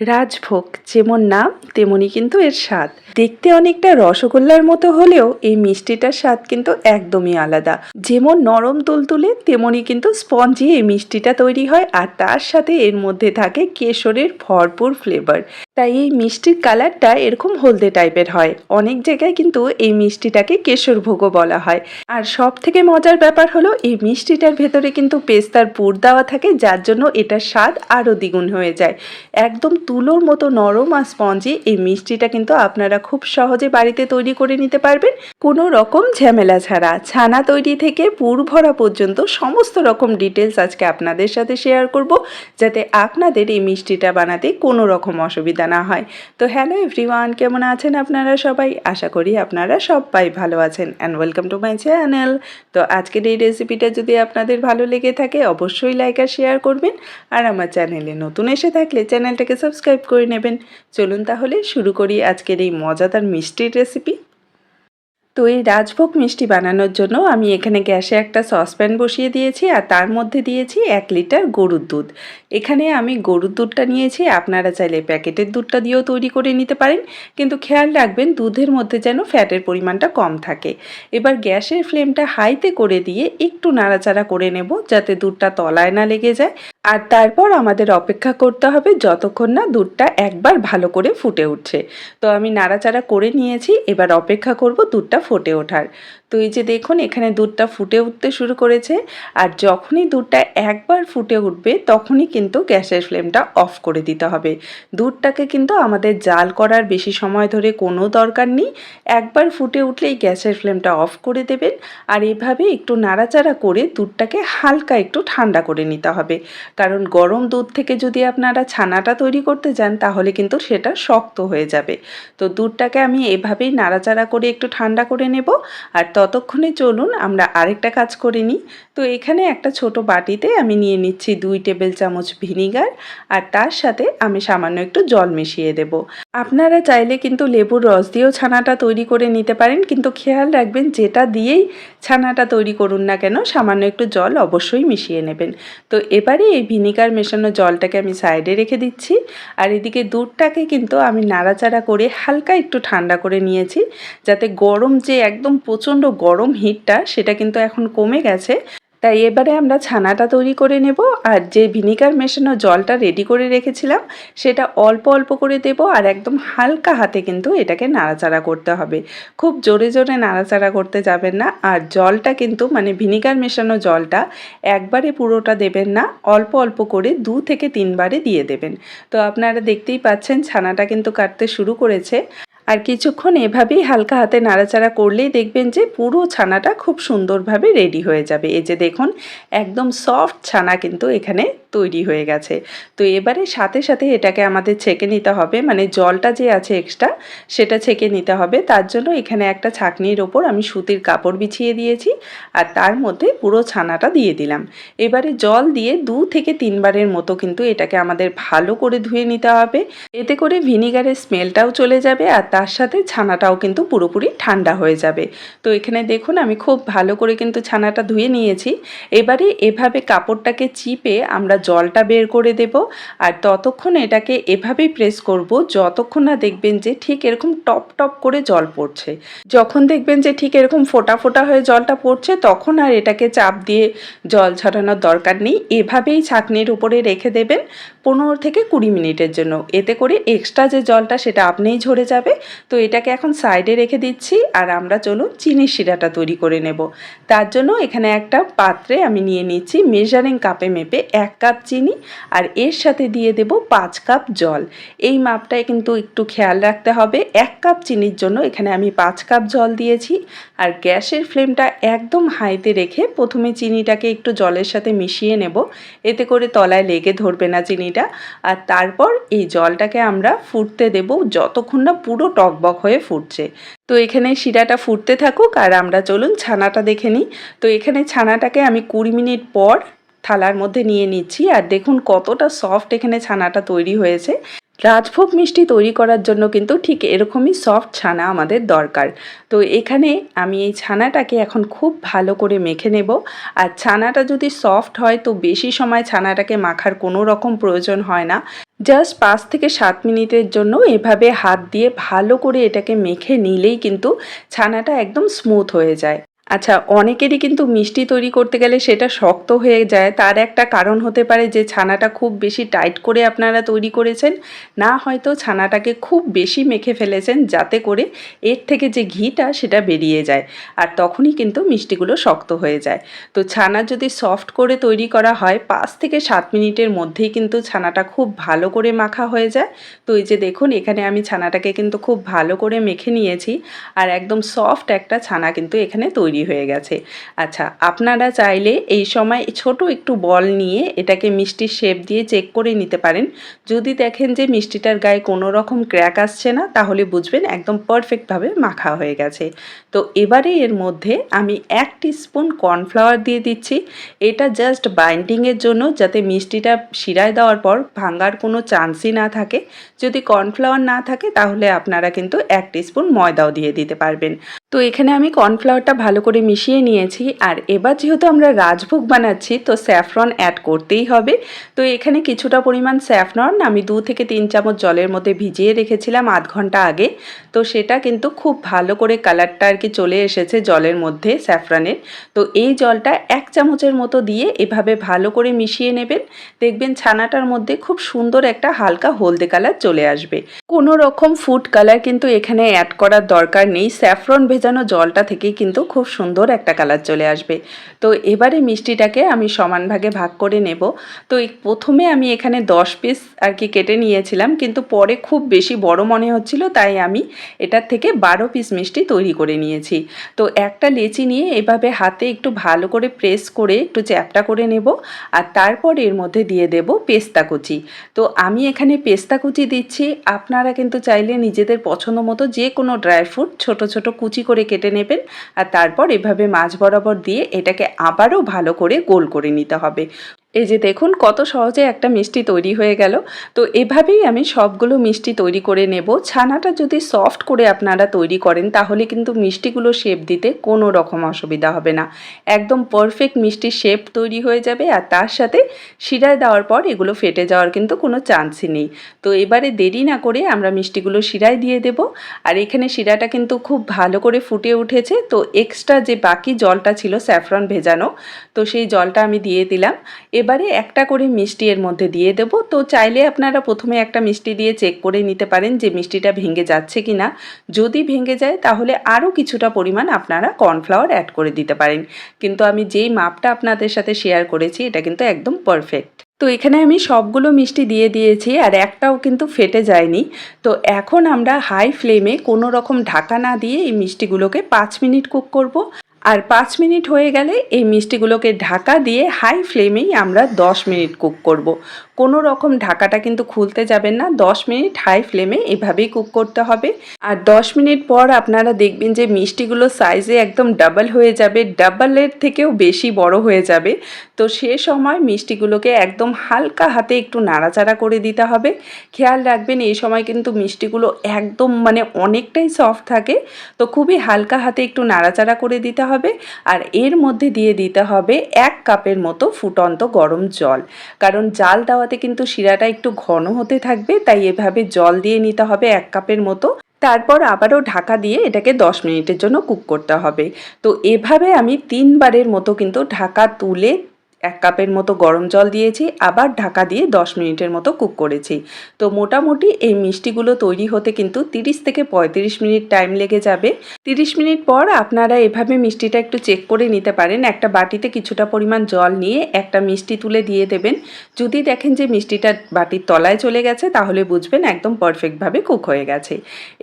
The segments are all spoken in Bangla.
রাজভোগ যেমন নাম তেমনই কিন্তু এর স্বাদ। দেখতে অনেকটা রসগোল্লার মতো হলেও এই মিষ্টিটার স্বাদ কিন্তু একদমই আলাদা। যেমন নরম তুলতুলে, তেমনি কিন্তু স্পঞ্জি এই মিষ্টিটা তৈরি হয় আর তার সাথে এর মধ্যে থাকে কেশরের ভরপুর ফ্লেভার তাই এই মিষ্টির কালারটা এরকম হলদে টাইপের হয়। অনেক জায়গায় কিন্তু এই মিষ্টিটাকে কেশর ভোগও বলা হয়। আর সব থেকে মজার ব্যাপার হলো এই মিষ্টিটার ভেতরে কিন্তু পেস্তার পুর দেওয়া থাকে, যার জন্য এটার স্বাদ আরও দ্বিগুণ হয়ে যায়। একদম তুলোর মতো নরম আর স্পঞ্জি এই মিষ্টিটা কিন্তু আপনারা খুব সহজে বাড়িতে তৈরি করে নিতে পারবেন। কোনো রকম ঝামেলা ছাড়া। ছানা তৈরি থেকে পুর ভরা পর্যন্ত সমস্ত রকম ডিটেলস আজকে আপনাদের সাথে শেয়ার করব, যাতে আপনাদের এই মিষ্টিটা বানাতে কোনো রকম অসুবিধা না হয়। তো হ্যালো এভরিওয়ান কেমন আছেন আপনারা সবাই? আশা করি আপনারা সবাই ভালো আছেন and welcome to my channel তো আজকের এই রেসিপিটা যদি আপনাদের ভালো লেগে থাকে, অবশ্যই লাইক আর শেয়ার করবেন। আর আমার চ্যানেলে নতুন এসে থাকলে চ্যানেলটাকে সাবস্ক্রাইব করে নেবেন। চলুন তাহলে শুরু করি আজকের এই মজাদার মিষ্টির রেসিপি তো এই রাজভোগ মিষ্টি বানানোর জন্য আমি এখানে গ্যাসে একটা সসপ্যান বসিয়ে দিয়েছি আর তার মধ্যে দিয়েছি এক লিটার গরুর দুধ। এখানে আমি গরুর দুধটা নিয়েছি, আপনারা চাইলে প্যাকেটের দুধটা দিয়েও তৈরি করে নিতে পারেন, কিন্তু খেয়াল রাখবেন দুধের মধ্যে যেন ফ্যাটের পরিমাণটা কম থাকে। এবার গ্যাসের ফ্লেমটা হাইতে করে দিয়ে একটু নাড়াচাড়া করে নেব যাতে দুধটা তলায় না লেগে যায়। আর তারপর আমাদের অপেক্ষা করতে হবে যতক্ষণ না দুধটা একবার ভালো করে ফুটে উঠছে। তো আমি নাড়াচাড়া করে নিয়েছি, এবার অপেক্ষা করব দুধটা ফুটে ওঠার। তো এই যে দেখুন, এখানে দুধটা ফুটে উঠতে শুরু করেছে। আর যখনই দুধটা একবার ফুটে উঠবে, তখনই কিন্তু গ্যাসের ফ্লেমটা অফ করে দিতে হবে। দুধটাকে কিন্তু আমাদের জাল করার বেশি সময় ধরে কোনো দরকার নেই। একবার ফুটে উঠলেই গ্যাসের ফ্লেমটা অফ করে দেবেন। আর এভাবে একটু নাড়াচাড়া করে দুধটাকে হালকা একটু ঠান্ডা করে নিতে হবে। কারণ গরম দুধ থেকে যদি আপনারা ছানাটা তৈরি করতে যান, তাহলে কিন্তু সেটা শক্ত হয়ে যাবে। তো দুধটাকে আমি এভাবেই নাড়াচাড়া করে একটু ঠান্ডা করে নেব। আর ততক্ষণে চলুন আমরা আরেকটা কাজ করে নিই। তো এখানে একটা ছোট বাটিতে আমি নিয়ে নিচ্ছি দুই টেবিল চামচ ভিনিগার আর তার সাথে আমি সামান্য একটু জল মিশিয়ে দেব। আপনারা চাইলে কিন্তু লেবুর রস দিয়েও ছানাটা তৈরি করে নিতে পারেন, কিন্তু খেয়াল রাখবেন যেটা দিয়েই ছানাটা তৈরি করুন না কেন, সামান্য একটু জল অবশ্যই মিশিয়ে নেবেন। তো এবারে এই ভিনিগার মেশানো জলটাকে আমি সাইডে রেখে দিচ্ছি আর এদিকে দুধটাকে কিন্তু আমি নাড়াচাড়া করে হালকা একটু ঠান্ডা করে নিয়েছি, যাতে গরম যে একদম প্রচণ্ড গরম হিটটা সেটা কিন্তু এখন কমে গেছে। তাই এবারে আমরা ছানাটা তৈরি করে নেব আর যে ভিনিগার মেশানো জলটা রেডি করে রেখেছিলাম, সেটা অল্প অল্প করে দেব আর একদম হালকা হাতে কিন্তু এটাকে নাড়াচাড়া করতে হবে। খুব জোরে জোরে নাড়াচাড়া করতে যাবেন না আর জলটা কিন্তু মানে ভিনিগার মেশানো জলটা একবারে পুরোটা দেবেন না, অল্প অল্প করে দু থেকে তিনবারে দিয়ে দেবেন। তো আপনারা দেখতেই পাচ্ছেন ছানাটা কিন্তু কাটতে শুরু করেছে। আর কিছুক্ষণ এভাবেই হালকা হাতে নাড়াচাড়া করলেই দেখবেন যে পুরো ছানাটা খুব সুন্দরভাবে রেডি হয়ে যাবে। এই যে দেখুন, একদম সফট ছানা কিন্তু এখানে তৈরি হয়ে গেছে। তো এবারে সাথে সাথে এটাকে আমাদের ছেঁকে নিতে হবে মানে জলটা যে আছে এক্সট্রা সেটা ছেঁকে নিতে হবে। তার জন্য এখানে একটা ছাকনির ওপর আমি সুতির কাপড় বিছিয়ে দিয়েছি আর তার মধ্যে পুরো ছানাটা দিয়ে দিলাম। এবারে জল দিয়ে দু থেকে তিনবারের মতো কিন্তু এটাকে আমাদের ভালো করে ধুয়ে নিতে হবে। এতে করে ভিনিগারের স্মেলটাও চলে যাবে আর তার সাথে ছানাটাও কিন্তু পুরোপুরি ঠান্ডা হয়ে যাবে। তো এখানে দেখুন, আমি খুব ভালো করে কিন্তু ছানাটা ধুয়ে নিয়েছি। এবারে এভাবে কাপড়টাকে চিপে আমরা জলটা বের করে দেব আর ততক্ষণ এটাকে এভাবেই প্রেস করব যতক্ষণ না দেখবেন যে ঠিক এরকম টপ টপ করে জল পড়ছে। যখন দেখবেন যে ঠিক এরকম ফোটা ফোটা হয়ে জলটা পড়ছে, তখন আর এটাকে চাপ দিয়ে জল ছড়ানোর দরকার নেই। এভাবেই ছাকনির উপরে রেখে দেবেন। পনেরো থেকে কুড়ি মিনিটের জন্য। এতে করে এক্সট্রা যে জলটা সেটা আপনিই ঝরে যাবে। তো এটাকে এখন সাইডে রেখে দিচ্ছি আর আমরা চলুন চিনির শিরাটা তৈরি করে নেব। তার জন্য এখানে একটা পাত্রে আমি নিয়ে নিচ্ছি মেজারিং কাপে মেপে এক কাপ চিনি আর এর সাথে দিয়ে দেব পাঁচ কাপ জল। এই মাপটায় কিন্তু একটু খেয়াল রাখতে হবে। এক কাপ চিনির জন্য এখানে আমি পাঁচ কাপ জল দিয়েছি আর গ্যাসের ফ্লেমটা একদম হাইতে রেখে প্রথমে চিনিটাকে একটু জলের সাথে মিশিয়ে নেব। এতে করে তলায় লেগে ধরবে না চিনিটা আর তারপর এই জলটাকে আমরা ফুটতে দেব যতক্ষণ না পুরো টকবক হয়ে ফুটছে। তো এখানে শিরাটা ফুটতে থাকুক আর আমরা চলুন ছানাটা দেখে নিই। তো এখানে ছানাটাকে আমি কুড়ি মিনিট পর থালার মধ্যে নিয়ে নিচ্ছি আর দেখুন কতটা সফট এখানে ছানাটা তৈরি হয়েছে। রাজভোগ মিষ্টি তৈরি করার জন্য কিন্তু ঠিক এরকমই সফট ছানা আমাদের দরকার। তো এখানে আমি এই ছানাটাকে এখন খুব ভালো করে মেখে নেব। আর ছানাটা যদি সফট হয় তো বেশি সময় ছানাটাকে মাখার কোনো রকম প্রয়োজন হয় না। জাস্ট পাঁচ থেকে সাত মিনিটের জন্য এভাবে হাত দিয়ে ভালো করে এটাকে মেখে নিলেই কিন্তু ছানাটা একদম স্মুথ হয়ে যায়। আচ্ছা অনেকেরই কিন্তু মিষ্টি তৈরি করতে গেলে সেটা শক্ত হয়ে যায়। তার একটা কারণ হতে পারে যে ছানাটা খুব বেশি টাইট করে আপনারা তৈরি করেছেন, না হয়তো ছানাটাকে খুব বেশি মেখে ফেলেছেন যাতে করে এর থেকে যে ঘিটা সেটা বেরিয়ে যায় আর তখনই কিন্তু মিষ্টিগুলো শক্ত হয়ে যায়। তো ছানা যদি সফট করে তৈরি করা হয়, পাঁচ থেকে সাত মিনিটের মধ্যেই কিন্তু ছানাটা খুব ভালো করে মাখা হয়ে যায়। তো এই যে দেখুন, এখানে আমি ছানাটাকে কিন্তু খুব ভালো করে মেখে নিয়েছি আর একদম সফট একটা ছানা কিন্তু এখানে তৈরি হয়ে গেছে। আচ্ছা আপনারা চাইলে এই সময় ছোট একটু বল নিয়ে এটাকে মিষ্টির শেপ দিয়ে চেক করে নিতে পারেন। যদি দেখেন যে মিষ্টিটার গায়ে কোনো রকম ক্র্যাক আসছে না, তাহলে বুঝবেন একদম পারফেক্টভাবে মাখা হয়ে গেছে। তো এবারে এর মধ্যে আমি এক স্পুন কর্নফ্লাওয়ার দিয়ে দিচ্ছি। এটা জাস্ট বাইন্ডিংয়ের জন্য যাতে মিষ্টিটা শিরায় দেওয়ার পর ভাঙার কোনো চান্সই না থাকে। যদি কর্নফ্লাওয়ার না থাকে, তাহলে আপনারা কিন্তু এক স্পুন ময়দাও দিয়ে দিতে পারবেন। তো এখানে আমি কর্নফ্লাওয়ারটা ভালো করে মিশিয়ে নিয়েছি। আর এবার যেহেতু আমরা রাজভোগ বানাচ্ছি, তো স্যাফরন অ্যাড করতেই হবে। তো এখানে কিছুটা পরিমাণ স্যাফরন আমি দু থেকে তিন চামচ জলের মধ্যে ভিজিয়ে রেখেছিলাম আধ ঘণ্টা আগে। তো সেটা কিন্তু খুব ভালো করে কালারটা আর কি চলে এসেছে জলের মধ্যে স্যাফরনের। তো এই জলটা এক চামচের মতো দিয়ে এভাবে ভালো করে মিশিয়ে নেবেন। দেখবেন ছানাটার মধ্যে খুব সুন্দর একটা হালকা হলদে কালার চলে আসবে। কোনো রকম ফুড কালার কিন্তু এখানে অ্যাড করার দরকার নেই। স্যাফরন ভেজানো জলটা থেকেই কিন্তু খুব সুন্দর একটা কালার চলে আসবে। তো এবারে মিষ্টিটাকে আমি সমান ভাগে ভাগ করে নেব। তো প্রথমে আমি এখানে দশ পিস আর কি কেটে নিয়েছিলাম, কিন্তু পরে খুব বেশি বড় মনে হচ্ছিল, তাই আমি এটার থেকে বারো পিস মিষ্টি তৈরি করে নিয়েছি। তো একটা লেচি নিয়ে এভাবে হাতে একটু ভালো করে প্রেস করে একটু চ্যাপটা করে নেব, আর তারপর এর মধ্যে দিয়ে দেব পেস্তা কুচি। তো আমি এখানে পেস্তা কুচি দিচ্ছি, আপনারা কিন্তু চাইলে নিজেদের পছন্দ মতো যে কোনো ড্রাই ফ্রুট ছোটো ছোটো কুচি করে কেটে নেবেন, আর তারপর এভাবে মাছ বরাবর দিয়ে এটাকে আবারও ভালো করে গোল করে নিতে হবে। এই যে দেখুন, কত সহজে একটা মিষ্টি তৈরি হয়ে গেল। তো এভাবেই আমি সবগুলো মিষ্টি তৈরি করে নেব। ছানাটা যদি সফট করে আপনারা তৈরি করেন, তাহলে কিন্তু মিষ্টিগুলো শেপ দিতে কোনো রকম অসুবিধা হবে না। একদম পারফেক্ট মিষ্টির শেপ তৈরি হয়ে যাবে আর তার সাথে শিরায় দেওয়ার পর এগুলো ফেটে যাওয়ার কিন্তু কোনো চান্সই নেই। তো এবারে দেরি না করে আমরা মিষ্টিগুলো শিরায় দিয়ে দেব। আর এখানে শিরাটা কিন্তু খুব ভালো করে ফুটে উঠেছে। তো এক্সট্রা যে বাকি জলটা ছিল স্যাফরন ভেজানো, তো সেই জলটা আমি দিয়ে দিলাম। এবারে একটা করে মিষ্টি এর মধ্যে দিয়ে দেবো। তো চাইলে আপনারা প্রথমে একটা মিষ্টি দিয়ে চেক করে নিতে পারেন যে মিষ্টিটা ভেঙে যাচ্ছে কি না যদি ভেঙে যায়, তাহলে আরও কিছুটা পরিমাণ আপনারা কর্নফ্লাওয়ার অ্যাড করে দিতে পারেন। কিন্তু আমি যেই মাপটা আপনাদের সাথে শেয়ার করেছি, এটা কিন্তু একদম পারফেক্ট তো এখানে আমি সবগুলো মিষ্টি দিয়ে দিয়েছি আর একটাও কিন্তু ফেটে যায়নি। তো এখন আমরা হাই ফ্লেমে কোনো রকম ঢাকা না দিয়ে এই মিষ্টিগুলোকে পাঁচ মিনিট কুক করব। আর পাঁচ মিনিট হয়ে গেলে এই মিষ্টিগুলোকে ঢাকা দিয়ে হাই ফ্লেমেই আমরা দশ মিনিট কুক করব। কোনো রকম ঢাকাটা কিন্তু খুলতে যাবেন না, দশ মিনিট হাই ফ্লেমে এভাবেই কুক করতে হবে। আর দশ মিনিট পর আপনারা দেখবেন যে মিষ্টিগুলো সাইজে একদম ডাবল হয়ে যাবে, ডাবলের থেকেও বেশি বড় হয়ে যাবে। তো সে সময় মিষ্টিগুলোকে একদম হালকা হাতে একটু নাড়াচাড়া করে দিতে হবে। খেয়াল রাখবেন, এই সময় কিন্তু মিষ্টিগুলো একদম মানে অনেকটাই সফট থাকে। তো খুবই হালকা হাতে একটু নাড়াচাড়া করে দিতে হবে আর এর মধ্যে দিয়ে দিতে হবে এক কাপের মতো ফুটন্ত গরম জল। কারণ জাল দেওয়াতে কিন্তু শিরাটা একটু ঘন হতে থাকবে, তাই এভাবে জল দিয়ে নিতে হবে এক কাপের মতো। তারপর আবারও ঢাকা দিয়ে এটাকে দশ মিনিটের জন্য কুক করতে হবে। তো এভাবে আমি তিনবারের মতো কিন্তু ঢাকা তুলে এক কাপের মতো গরম জল দিয়েছি, আবার ঢাকা দিয়ে দশ মিনিটের মতো কুক করেছি। তো মোটামুটি এই মিষ্টিগুলো তৈরি হতে কিন্তু তিরিশ থেকে পঁয়ত্রিশ মিনিট টাইম লেগে যাবে। তিরিশ মিনিট পর আপনারা এভাবে মিষ্টিটা একটু চেক করে নিতে পারেন। একটা বাটিতে কিছুটা পরিমাণ জল নিয়ে একটা মিষ্টি তুলে দিয়ে দেবেন। যদি দেখেন যে মিষ্টিটা বাটির তলায় চলে গেছে, তাহলে বুঝবেন একদম পারফেক্টভাবে কুক হয়ে গেছে।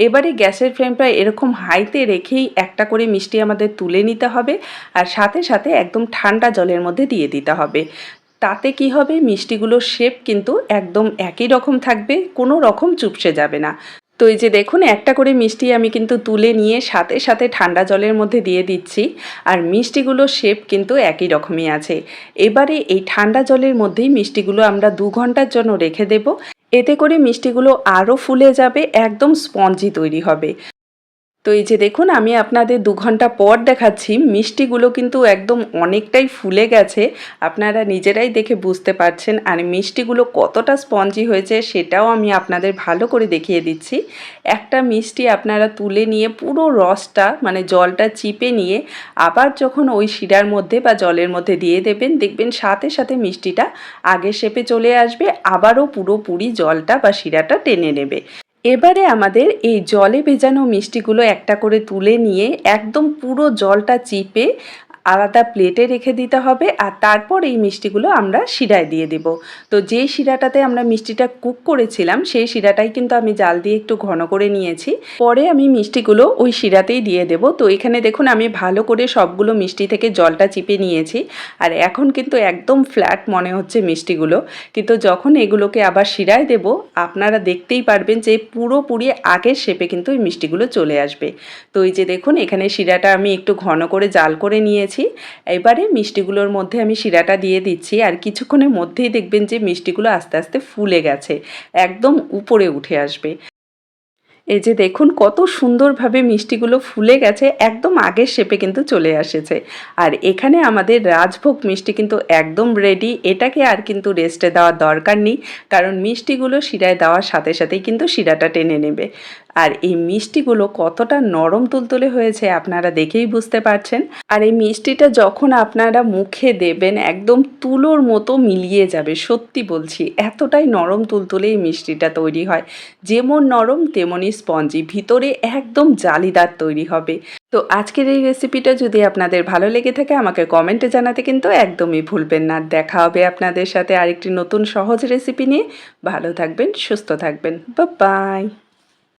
এবারে গ্যাসের ফ্লেমটা এরকম হাইতে রেখেই একটা করে মিষ্টি আমাদের তুলে নিতে হবে। আর সাথে সাথে একদম ঠান্ডা জলের মধ্যে দিয়ে দিতে হবে। তাতে কি হবে? মিষ্টিগুলোর শেপ কিন্তু একদম একই রকম থাকবে, কোনো রকম চুপসে যাবে না। তো এই যে দেখুন, একটা করে মিষ্টি আমি কিন্তু তুলে নিয়ে সাথে সাথে ঠান্ডা জলের মধ্যে দিয়ে দিচ্ছি আর মিষ্টিগুলোর শেপ কিন্তু একই রকমই আছে। এবারে এই ঠান্ডা জলের মধ্যেই মিষ্টিগুলো আমরা দু ঘণ্টার জন্য রেখে দেব। এতে করে মিষ্টিগুলো আরও ফুলে যাবে, একদম স্পঞ্জি তৈরি হবে। তো এই যে দেখুন, আমি আপনাদের দু ঘণ্টা পর দেখাচ্ছি, মিষ্টিগুলো কিন্তু একদম অনেকটাই ফুলে গেছে। আপনারা নিজেরাই দেখে বুঝতে পারছেন আর মিষ্টিগুলো কতটা স্পঞ্জি হয়েছে সেটাও আমি আপনাদের ভালো করে দেখিয়ে দিচ্ছি। একটা মিষ্টি আপনারা তুলে নিয়ে পুরো রসটা মানে জলটা চিপে নিয়ে আবার যখন ওই শিরার মধ্যে বা জলের মধ্যে দিয়ে দেবেন, দেখবেন সাথে সাথে মিষ্টিটা আগে শেপে চলে আসবে, আবারও পুরোপুরি জলটা বা শিরাটা টেনে নেবে। এবারে আমাদের এই জলে ভেজানো মিষ্টিগুলো একটা করে তুলে নিয়ে একদম পুরো জলটা চিপে আলাদা প্লেটে রেখে দিতে হবে আর তারপর এই মিষ্টিগুলো আমরা শিরায় দিয়ে দেব। তো যেই শিরাটাতে আমরা মিষ্টিটা কুক করেছিলাম, সেই শিরাটাই কিন্তু আমি জাল দিয়ে একটু ঘন করে নিয়েছি। পরে আমি মিষ্টিগুলো ওই শিরাতেই দিয়ে দেব। তো এখানে দেখুন, আমি ভালো করে সবগুলো মিষ্টি থেকে জলটা চিপে নিয়েছি। আর এখন কিন্তু একদম ফ্ল্যাট মনে হচ্ছে মিষ্টিগুলো। কিন্তু যখন এগুলোকে আবার শিরায় দেব, আপনারা দেখতেই পারবেন যে পুরোপুরি আগের শেপে কিন্তু এই মিষ্টিগুলো চলে আসবে। তো এই যে দেখুন, এখানে শিরাটা আমি একটু ঘন করে জাল করে নিয়েছি এবারে মিষ্টিগুলোর মধ্যে আমি শিরাটা দিয়ে দিচ্ছি আর কিছুক্ষণের মধ্যেই দেখবেন যে মিষ্টিগুলো আস্তে আস্তে ফুলে গেছে, একদম উপরে উঠে আসবে। এই যে দেখুন কত সুন্দরভাবে মিষ্টিগুলো ফুলে গেছে, একদম আগের শেপে কিন্তু চলে এসেছে আর এখানে আমাদের রাজভোগ মিষ্টি কিন্তু একদম রেডি এটাকে আর কিন্তু রেস্টে দেওয়ার দরকার নেই, কারণ মিষ্টিগুলো শিরায় দেওয়ার সাথে সাথেই কিন্তু শিরাটা টেনে নেবে। আর এই মিষ্টিগুলো কতটা নরম তুলতুলে হয়েছে আপনারা দেখেই বুঝতে পারছেন। আর এই মিষ্টিটা যখন আপনারা মুখে দেবেন, একদম তুলোর মতো মিলিয়ে যাবে, সত্যি বলছি, এতটাই নরম তুলতুলে এই মিষ্টিটা তৈরি হয়। যেমন নরম তেমনই স্পঞ্জি, ভিতরে একদম জালিদার তৈরি হবে। তো আজকের এই রেসিপিটা যদি আপনাদের ভালো লেগে থাকে, আমাকে কমেন্টে জানাতে কিন্তু একদমই ভুলবেন না। দেখা হবে আপনাদের সাথে আরেকটি নতুন সহজ রেসিপি নিয়ে। ভালো থাকবেন, সুস্থ থাকবেন। বা বাই